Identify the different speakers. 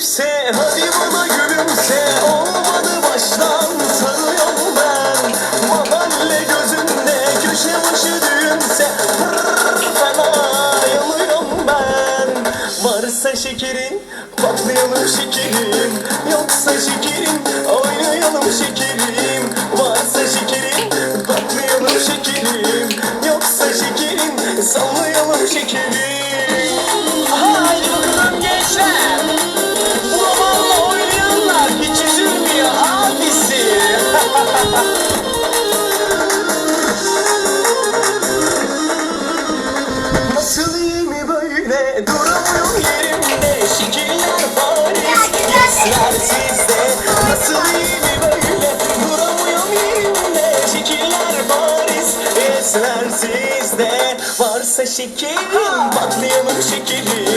Speaker 1: gülüpse Hadi bana gülümse. Olmadı baştan sarıyorum ben. Mahalle gözünde köşe başı düğünse Pırr fena yanıyorum ben. Varsa şekerin patlayalım şekerim. Yoksa şekerim oynayalım şekerim. Varsa şekerin patlayalım şekerim. Yoksa şekerim sallayalım şekerim böyle duramıyorum yerimde Şekiller Paris Hisler sizde Nasıl iyi mi böyle? Duramıyorum yerimde Şekiller Paris Hisler sizde Varsa şekerim patlayalım şekerim